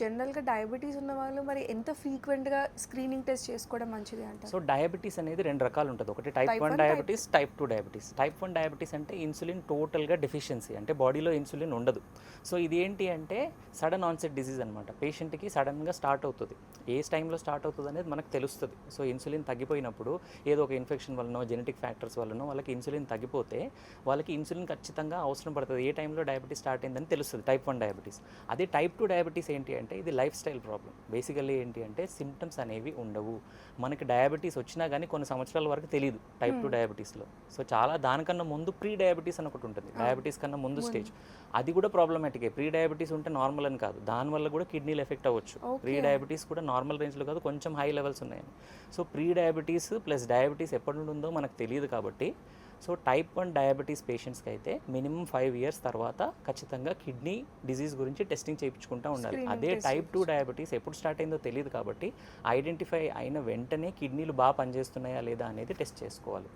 జనరల్గా డయాబెటీస్ ఉన్న వాళ్ళు మరి ఎంత ఫ్రీక్వెంట్గా స్క్రీనింగ్ టెస్ట్ చేసుకోవడం మంచిది అంటారు? సో డయాబెటీస్ అనేది రెండు రకాలు ఉంటుంది. ఒకటి type one diabetes type two diabetes. Type one diabetes అంటే ఇన్సులిన్ టోటల్గా డెఫిషియన్సీ. అంటే బాడీలో ఇన్సులిన్ ఉండదు. సో ఇది ఏంటి అంటే సడన్ ఆన్సెట్ డిసీజ్ అనమాట పేషెంట్కి సడన్గా స్టార్ట్ అవుతుంది. ఏ టైంలో స్టార్ట్ అవుతుంది అనేది మనకు తెలుస్తుంది. సో ఇన్సులిన్ తగ్గిపోయినప్పుడు ఏదో ఒక ఇన్ఫెక్షన్ వలనో జెనెటిక్ ఫ్యాక్టర్స్ వలనో వాళ్ళకి ఇన్సులిన్ తగ్గిపోతే వాళ్ళకి ఇన్సులిన్ ఖచ్చితంగా అవసరం పడుతుంది. ఏ టైంలో డయాబెటీస్ స్టార్ట్ అయిందని తెలుస్తుంది. Type one diabetes. అదే టైప్ టూ డయాబెటీస్ ఏంటి అంటే ఇది లైఫ్ స్టైల్ ప్రాబ్లం బేసికల్లీ ఏంటి అంటే సిమ్టమ్స్ అనేవి ఉండవు. మనకి డయాబెటీస్ వచ్చినా కానీ కొన్ని సంవత్సరాల వరకు తెలియదు టైప్ టూ డయాబెటీస్లో సో చాలా దానికన్నా ముందు ప్రీ డయాబెటీస్ అని ఒకటి ఉంటుంది. డయాబెటీస్ కన్నా ముందు స్టేజ్ అది కూడా ప్రాబ్లమాటికే ప్రీ డయాబెటీస్ ఉంటే నార్మల్ అని కాదు. దానివల్ల కూడా కిడ్నీలు ఎఫెక్ట్ అవ్వచ్చు. ప్రీ డయాబెటీస్ కూడా నార్మల్ రేంజ్లో కాదు కొంచెం హై లెవెల్స్ ఉన్నాయని. So pre diabetes plus diabetes ఎప్పటి నుండి ఉందో మనకు తెలియదు కాబట్టి సో టైప్ వన్ డయాబెటీస్ పేషెంట్స్కి అయితే మినిమం ఫైవ్ ఇయర్స్ తర్వాత ఖచ్చితంగా కిడ్నీ డిజీజ్ గురించి టెస్టింగ్ చేయించుకుంటూ ఉండాలి. అదే టైప్ టూ డయాబెటీస్ ఎప్పుడు స్టార్ట్ అయిందో తెలియదు కాబట్టి ఐడెంటిఫై అయిన వెంటనే కిడ్నీలు బాగా పనిచేస్తున్నాయా లేదా అనేది టెస్ట్ చేసుకోవాలి.